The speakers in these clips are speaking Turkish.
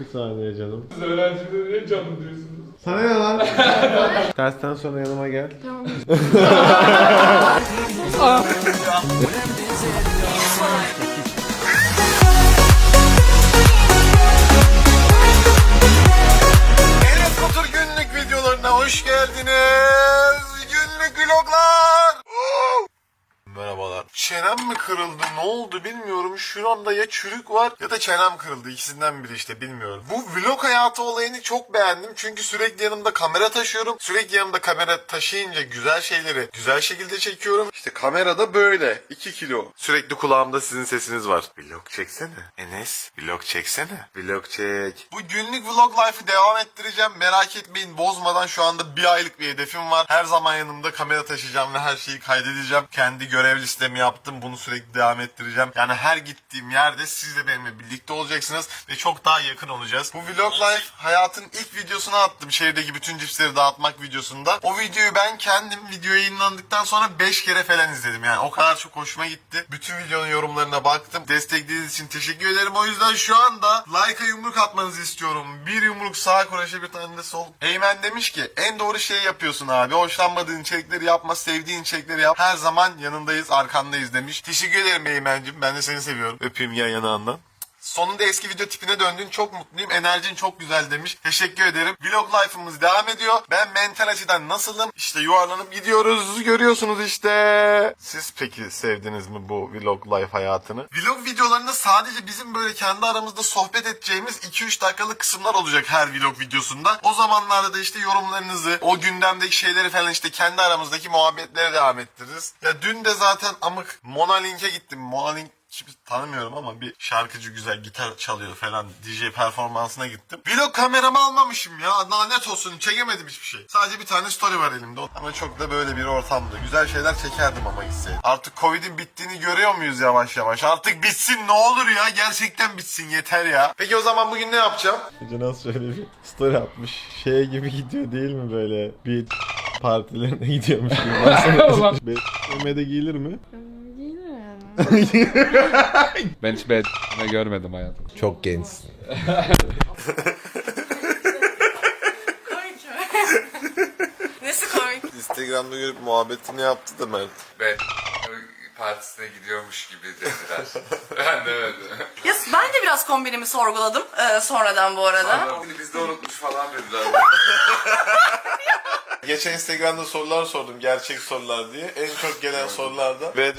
Bir saniye canım. Siz öğrencileri niye canlı diyorsunuz? Sana ne lan? Dersten sonra yanıma gel. Tamam. Enes Batur günlük videolarına hoş geldiniz. Günlük vloglar. Merhabalar. Çenem mi kırıldı ne oldu bilmiyorum. Şuramda ya çürük var ya da çenem kırıldı. İkisinden biri işte bilmiyorum. Bu vlog hayatı olayını çok beğendim. Çünkü sürekli yanımda kamera taşıyorum. Sürekli yanımda kamera taşıyınca güzel şeyleri güzel şekilde çekiyorum. İşte kamerada böyle 2 kilo. Sürekli kulağımda sizin sesiniz var. Vlog çeksene. Enes vlog çeksene. Vlog çek. Bu günlük vlog life'ı devam ettireceğim. Merak etmeyin bozmadan şu anda bir aylık bir hedefim var. Her zaman yanımda kamera taşıyacağım ve her şeyi kaydedeceğim. Kendi görev listemi yaptım. Bunu sürekli devam ettireceğim. Yani her gittiğim yerde siz de benimle birlikte olacaksınız ve çok daha yakın olacağız. Bu vlog life hayatın ilk videosunu attım. Şehirdeki bütün cipsleri dağıtmak videosunda. O videoyu ben kendim video yayınlandıktan sonra 5 kere falan izledim. Yani o kadar çok hoşuma gitti. Bütün videonun yorumlarına baktım. Desteklediğiniz için teşekkür ederim. O yüzden şu anda like'a yumruk atmanızı istiyorum. Bir yumruk sağ kroşe bir tane de sol. Eymen demiş ki en doğru şeyi yapıyorsun abi. Hoşlanmadığın içerikleri yapma, sevdiğin içerikleri yap. Her zaman yanındayız, arkandayız demiş. Teşekkür ederim Eymen'cim. Ben de seni seviyorum. Öpeyim yan yanağından. Sonunda eski video tipine döndün. Çok mutluyum. Enerjin çok güzel demiş. Teşekkür ederim. Vlog life'ımız devam ediyor. Ben mental açıdan nasılım? İşte yuvarlanıp gidiyoruz. Görüyorsunuz işte. Siz peki sevdiniz mi bu vlog life hayatını? Vlog videolarında sadece bizim böyle kendi aramızda sohbet edeceğimiz 2-3 dakikalık kısımlar olacak her vlog videosunda. O zamanlarda da işte yorumlarınızı, o gündemdeki şeyleri falan işte kendi aramızdaki muhabbetlere devam ettiririz. Ya dün de zaten amık Mona Link'e gittim. Mona Link Şimdi tanımıyorum ama bir şarkıcı güzel gitar çalıyor falan DJ performansına gittim. Vlog kameramı almamışım ya. Lanet olsun çekemedim hiçbir şey. Sadece bir tane story var elimde. Ama çok da böyle bir ortamda. Güzel şeyler çekerdim ama gitseydim. Artık Covid'in bittiğini görüyor muyuz yavaş yavaş? Artık bitsin ne olur ya. Gerçekten bitsin yeter ya. Peki o zaman bugün ne yapacağım? Hoca nasıl şöyle bir story atmış. Şey gibi gidiyor değil mi böyle? Bir partilerine gidiyormuş gibi. Baksana. BMW'de giyilir mi? Ben hiç ne görmedim hayatım. Çok gençsin. Nesi komik? Instagram'da görüp muhabbetini yaptı da Mert. Ben partisine gidiyormuş gibi dediler. ben. Ya ben de biraz kombinimi sorguladım e, sonradan bu arada. Adam beni bizde unutmuş falan dediler. Geçen Instagram'da sorular sordum gerçek sorular diye. En çok gelen sorularda ve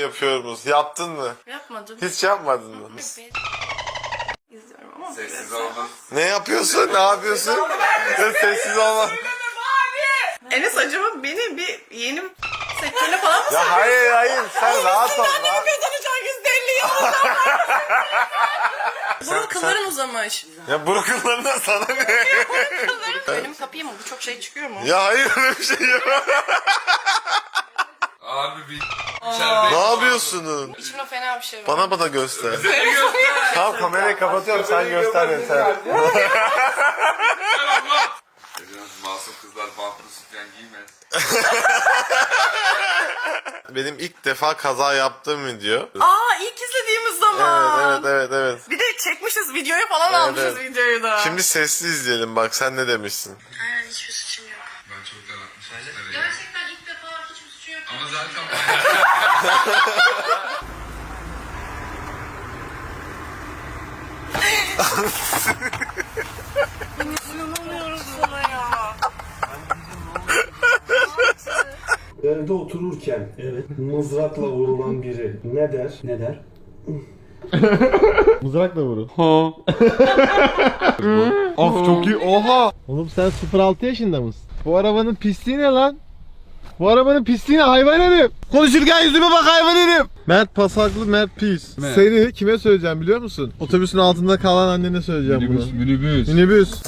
yapıyoruz. Yaptın mı? Yapmadım. Hiç yapmadın mı? İzliyorum ama. Sessiz olun. Ne yapıyorsun? Ne yapıyorsun? Ya sessiz olma. Enes acaba beni bir yeni sektörüne falan mı Ya hayır hayır sen rahat ol. Rahat. mi kazanacağım 150 yıl? Bunun kılların uzamış. Ya Brooklyn'larından sana ne? Benim kapıyı mı? Bu çok şey çıkıyor mu? ya hayır öyle bir şey yok. Abi bir. Ne yapıyorsunuz? İçimde fena bir şey var. Bana bana göster. Tamam kamerayı kapatıyorum sen göster yeter. Masum kızlar bantlı sütyen giymez. Benim ilk defa kaza yaptığım video. Aa ilk izlediğimiz Evet zaman. evet evet evet. Bir de çekmişiz videoyu falan Evet, almışız evet. videoyu da. Şimdi sesli izleyelim bak sen ne demişsin. Aynen hiçbir suçum yok. Ben çok yaratmışım. Gerçekten zaten İnanamıyorum sana ya. Evde otururken evet. mızrakla vurulan biri ne der? Ne der? Mızrakla vurun. Ha. of çok iyi. Oha. Oğlum sen 06 yaşında mısın? Bu arabanın pisliği ne lan? Bu arabanın pisliği ne hayvan herif? Konuşurken yüzüme bak hayvan herif. Mert pasaklı Mert pis. Mert. Seni kime söyleyeceğim biliyor musun? Otobüsün altında kalan annene söyleyeceğim Minibüs, bunu. minibüs. Minibüs.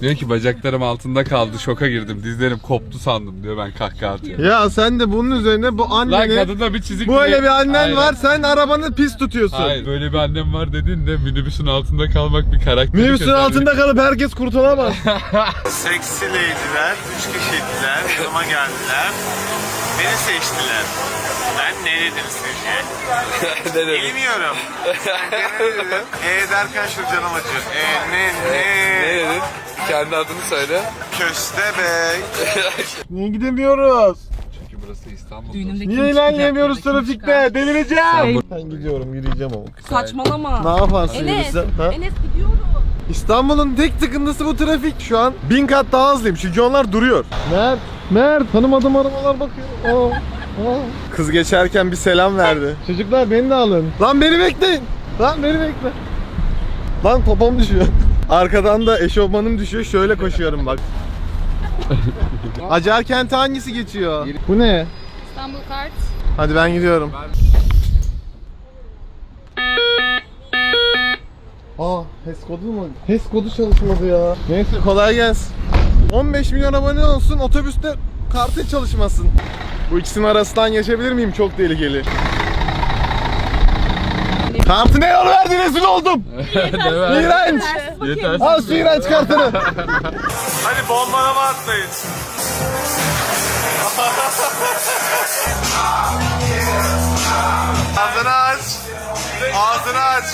Diyor ki bacaklarım altında kaldı şoka girdim dizlerim koptu sandım diyor ben kahkaha atıyorum. Ya sen de bunun üzerine bu Lan anneni kadında bir çizik böyle bile- bir annen Hayır. var sen arabanı pis tutuyorsun. Hayır böyle bir annem var dedin de minibüsün altında kalmak bir karakter. Minibüsün altında kalıp herkes kurtulamaz. Seksi leydiler, üç kişiydiler, yanıma geldiler. Beni seçtiler. Ben ne dedin sizce? Bilmiyorum. Ne dedin? E derken şu canım acıyor. E ne ne? dedin? Kendi adını söyle. Köstebek. Niye gidemiyoruz? Çünkü burası İstanbul. Niye ilerleyemiyoruz trafikte? Delireceğim. Ben gidiyorum yürüyeceğim ama. Saçmalama. Ne yaparsın Enes, yürüsem? Ha? Enes gidiyorum. İstanbul'un tek tıkıntısı bu trafik. Şu an bin kat daha hızlıyım çünkü onlar duruyor. Mert, Mert tanımadığım arabalar bakıyor. Aa. Kız geçerken bir selam verdi. Çocuklar beni de alın. Lan beni bekleyin. Lan beni bekle. Lan popom düşüyor. Arkadan da eşofmanım düşüyor. Şöyle koşuyorum bak. Acar kenti hangisi geçiyor? Bu ne? İstanbul Kart. Hadi ben gidiyorum. Aa, HES kodu mu? HES kodu çalışmadı ya. Neyse kolay gelsin. 15 milyon abone olsun, otobüste kartı çalışmasın. Bu ikisinin arasından geçebilir miyim? Çok tehlikeli. Kartı ne yol verdi rezil oldum. İğrenç. Yeter. Al şu iğrenç kartını. Hadi bombalama atlayın. Ağzını aç. Ağzını aç.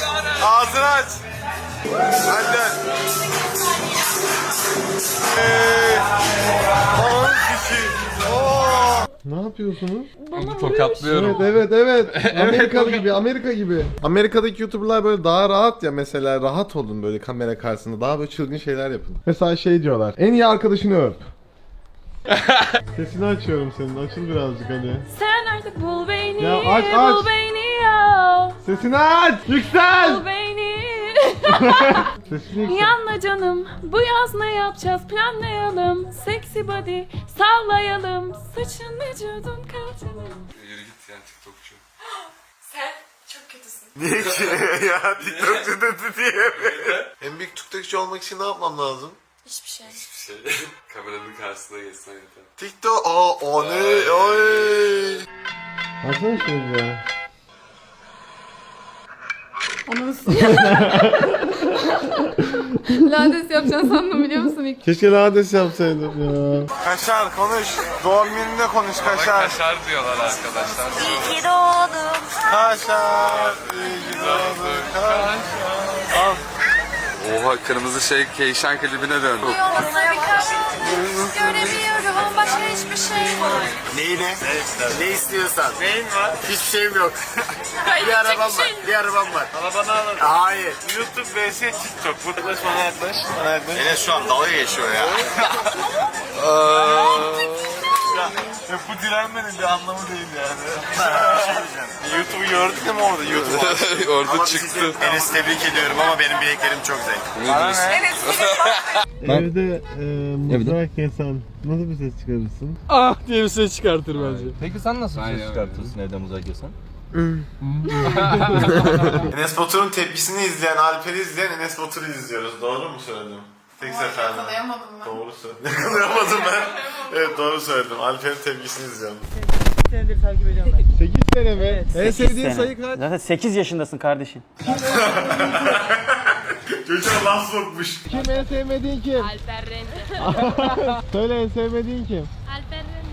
Ağzını aç. Hadi. Ne yapıyorsunuz? Onu tokatlıyorum. Evet evet evet. Amerika gibi Amerika gibi. Amerika'daki YouTuber'lar böyle daha rahat ya mesela rahat olun böyle kamera karşısında daha böyle çılgın şeyler yapın. Mesela şey diyorlar. En iyi arkadaşını öp. Sesini açıyorum senin. Açıl birazcık hadi. Sen artık bul beni. Ya aç, aç. Bul beni ya. Sesini aç! Yüksel! Bul beni. Yanma canım. Bu yaz ne yapacağız planlayalım. Sexy body sallayalım. Saçın vücudun kalçanın. Yürü git ya TikTokçu. Sen çok kötüsün. Niye ki? ya TikTokçu dedi diye. en büyük TikTokçu olmak için ne yapmam lazım? Hiçbir şey. Bir şey. Kameranın karşısına geçsen yeter. TikTok, aa o ne? Oy. Açsana şunu ya. Lades yapacağını sandım biliyor musun ilk? Keşke lades yapsaydım ya. Kaşar konuş. Doğum gününde konuş Kaşar. Kaşar diyorlar arkadaşlar. Kaşar. iyi ki doğdun Kaşar. Oha kırmızı şey Keyşan klibine döndü. Göremiyorum başka hiçbir şey. Neyine? Ne istiyorsan. Neyin var? Hiçbir şeyim yok. bir arabam var. Bir arabam var. Arabanı alın. Hayır. YouTube vs TikTok. Yaklaş bana yaklaş. Bana yaklaş. Enes şu an dalga geçiyor ya. Ya, bu direnmenin bir anlamı değil yani. YouTube'u gördün mü orada YouTube? Orada çıktı. Enes tebrik ediyorum ama benim bileklerim çok zayıf. Evde e, mızrak yesen nasıl bir ses çıkarırsın? Peki sen nasıl Aynen ses çıkartırsın evden uzak yesen? Enes Batur'un tepkisini izleyen, Alper'i izleyen Enes Batur'u izliyoruz. Doğru mu söyledim? Tek seferde. Yakalayamadım ben. Doğru söyledim. Yakalayamadım ben. evet doğru söyledim. Alper'in tepkisini izliyorum. 8 sene mi? en sevdiğin sayı kaç? Zaten 8 yaşındasın kardeşim. Çocuğa laf sokmuş. Kim en sevmediğin kim? Alper Rende. Söyle en sevmediğin kim?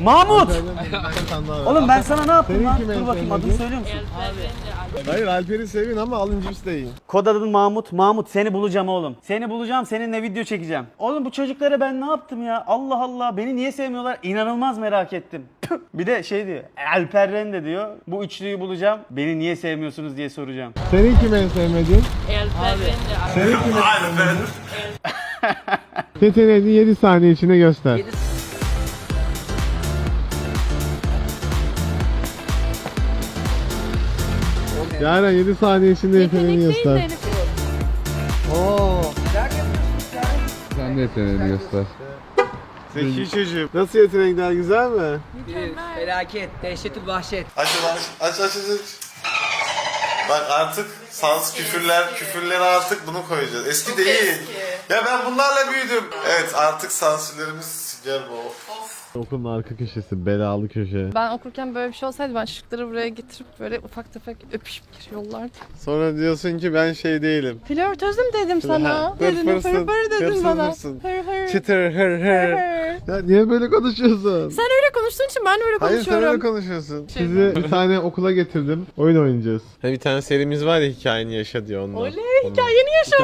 Mahmut! Oğlum ben sana ne yaptım lan? Dur bakayım adını söylüyor musun? Hayır Alper'i sevin ama alın cips de yiyin. Kod adın Mahmut. Mahmut seni bulacağım oğlum. Seni bulacağım seninle video çekeceğim. Oğlum bu çocuklara ben ne yaptım ya? Allah Allah beni niye sevmiyorlar? İnanılmaz merak ettim. bir de şey diyor. Alper Rende diyor. Bu üçlüyü bulacağım. Beni niye sevmiyorsunuz diye soracağım. Senin kim en sevmediğin? Alper Rende. Senin kim en sevmediğin? Yeteneğini 7 saniye içinde göster. Yaren 7 saniye içinde yeteneğini göster. Enes. Sen de yeteneğini göster. Zeki çocuğum. Nasıl yetenekler güzel mi? Felaket, dehşetül vahşet. Aç ulan. Aç aç aç aç. Bak artık sans küfürler, küfürleri artık bunu koyacağız. Eski değil. Ya ben bunlarla büyüdüm. Evet artık sansürlerimiz sigar bu. Okulun arka köşesi, belalı köşe. Ben okurken böyle bir şey olsaydı ben şıkları buraya getirip böyle ufak tefek öpüşüp yollardım. Sonra diyorsun ki ben şey değilim. Flörtözüm dedim sana. Ha, Dedim hırpırsın, hır hır sana. mısın? Hır hır. Çıtır hır hır. Ya niye böyle konuşuyorsun? Sen öyle konuştuğun için ben öyle Hayır sen konuşuyorum. öyle konuşuyorsun. Şey Sizi bir tane okula getirdim. Oyun oynayacağız. bir tane serimiz var ya hikayeni yaşa diyor ondan. Oley hikayeni yaşa.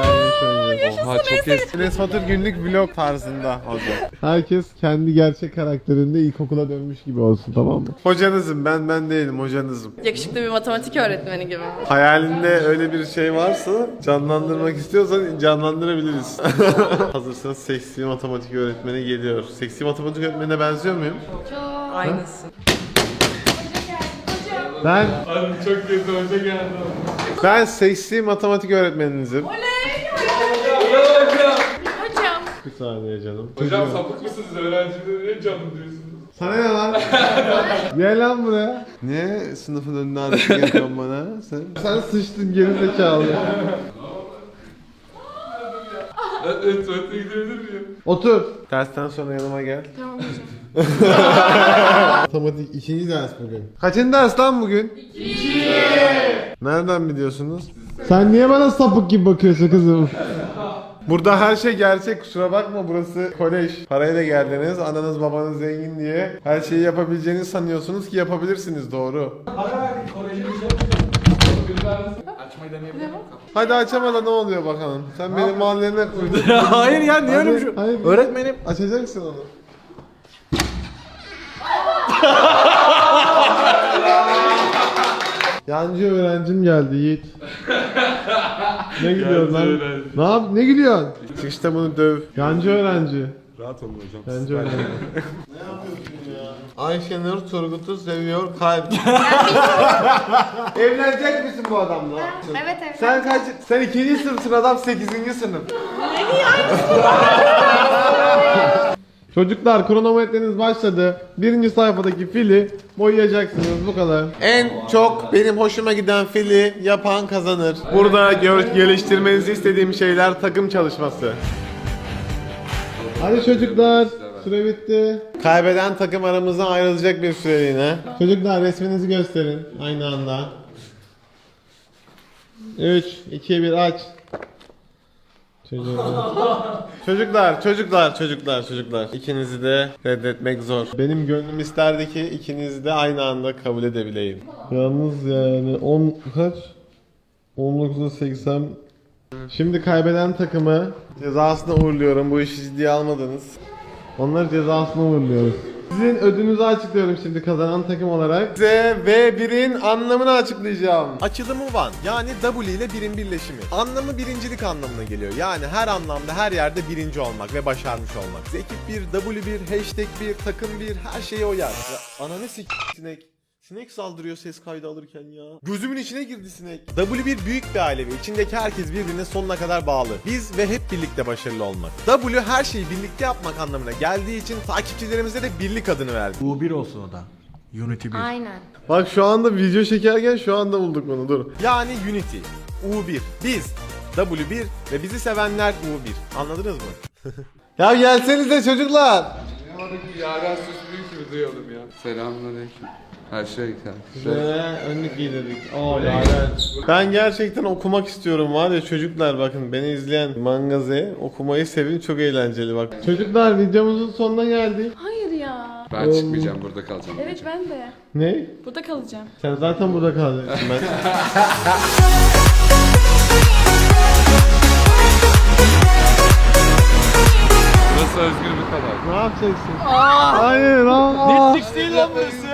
Oha çok eski. Enes Batur günlük vlog tarzında olacak. Herkes kendi gerçek karakterinde ilkokula dönmüş gibi olsun tamam mı? Hocanızım ben ben değilim hocanızım. Yakışıklı bir matematik öğretmeni gibi. Hayalinde öyle bir şey varsa canlandırmak istiyorsan canlandırabiliriz. Hazırsanız seksi matematik öğretmeni geliyor. Seksi matematik öğretmenine benziyor muyum? Aynısı. Ben... Abi çok kötü hoca geldi. Ben seksi matematik öğretmeninizim. Hocam. Bir saniye canım. Hocam sapık mısınız? Öğrencilere niye canım diyorsunuz? Sana ne lan? Gel lan buraya. Niye sınıfın önüne artık yapıyorsun bana? Sen, sen sıçtın geri zekalı. Evet, tuvalete gidebilir miyim? Otur. Dersten sonra yanıma gel. Tamam hocam. Matematik ikinci ders bugün. Kaçıncı ders lan bugün? İki. Nereden biliyorsunuz? Sen niye bana sapık gibi bakıyorsun kızım? Burada her şey gerçek kusura bakma burası kolej. Parayla geldiniz ananız babanız zengin diye her şeyi yapabileceğini sanıyorsunuz ki yapabilirsiniz doğru. Hadi açamadan ne oluyor bakalım. Sen benim mahallene koydun. Hayır ya niye öyle bir şey? Hayır, Öğretmenim. Açacaksın onu. Yancı öğrencim geldi Yiğit. ne gülüyorsun lan? Ne yap? Ne gülüyorsun? Çıkışta bunu döv. Yancı öğrenci. Rahat olun hocam. Yancı öğrenci. ne yapıyorsun ya? Ayşenur Turgut'u seviyor kalp. Evlenecek misin bu adamla? Evet evet. Sen kaç? Sen ikinci sınıfsın adam sekizinci sınıf. Çocuklar kronometreniz başladı. Birinci sayfadaki fili boyayacaksınız bu kadar. En çok benim hoşuma giden fili yapan kazanır. Burada gö- geliştirmenizi istediğim şeyler takım çalışması. Hadi çocuklar. Süre bitti. Kaybeden takım aramızdan ayrılacak bir süreliğine. Çocuklar resminizi gösterin aynı anda. 3, 2, 1 aç. Çocuklar. çocuklar, çocuklar, çocuklar, çocuklar. İkinizi de reddetmek zor. Benim gönlüm isterdi ki ikinizi de aynı anda kabul edebileyim. Yalnız yani 10 kaç? 19'a 80. Şimdi kaybeden takımı cezasına uğurluyorum. Bu işi ciddiye almadınız. Onları cezasına uğurluyoruz. Sizin ödünüzü açıklıyorum şimdi kazanan takım olarak. Size V1'in anlamını açıklayacağım. Açılımı One yani W ile birin birleşimi. Anlamı birincilik anlamına geliyor. Yani her anlamda her yerde birinci olmak ve başarmış olmak. Ekip 1, W1, hashtag 1, takım 1 her şeye oyar. Ya, ananı sik sinek. Sinek saldırıyor ses kaydı alırken ya. Gözümün içine girdi sinek. W1 büyük bir aile ve içindeki herkes birbirine sonuna kadar bağlı. Biz ve hep birlikte başarılı olmak. W her şeyi birlikte yapmak anlamına geldiği için takipçilerimize de birlik adını verdik. Bu bir olsun o da. Unity 1. Aynen. Bak şu anda video çekerken şu anda bulduk bunu dur. Yani Unity. U1. Biz. W1 ve bizi sevenler U1. Anladınız mı? ya gelsenize çocuklar. Oradaki yaren sesini gibi duyalım ya. Selamünaleyküm. Her şey güzel. Şöyle önlük giydirdik. Aa lanet. Ben gerçekten okumak istiyorum var ya çocuklar bakın beni izleyen mangaze okumayı sevin çok eğlenceli bak. Çocuklar videomuzun sonuna geldik. Hayır ya. Ben çıkmayacağım burada kalacağım. Evet ben de. Ne? Burada kalacağım. Sen zaten burada kalacaksın ben. Burası özgür bir kadar. ne yapacaksın? Hayır. Aa. Netflix değil lan burası.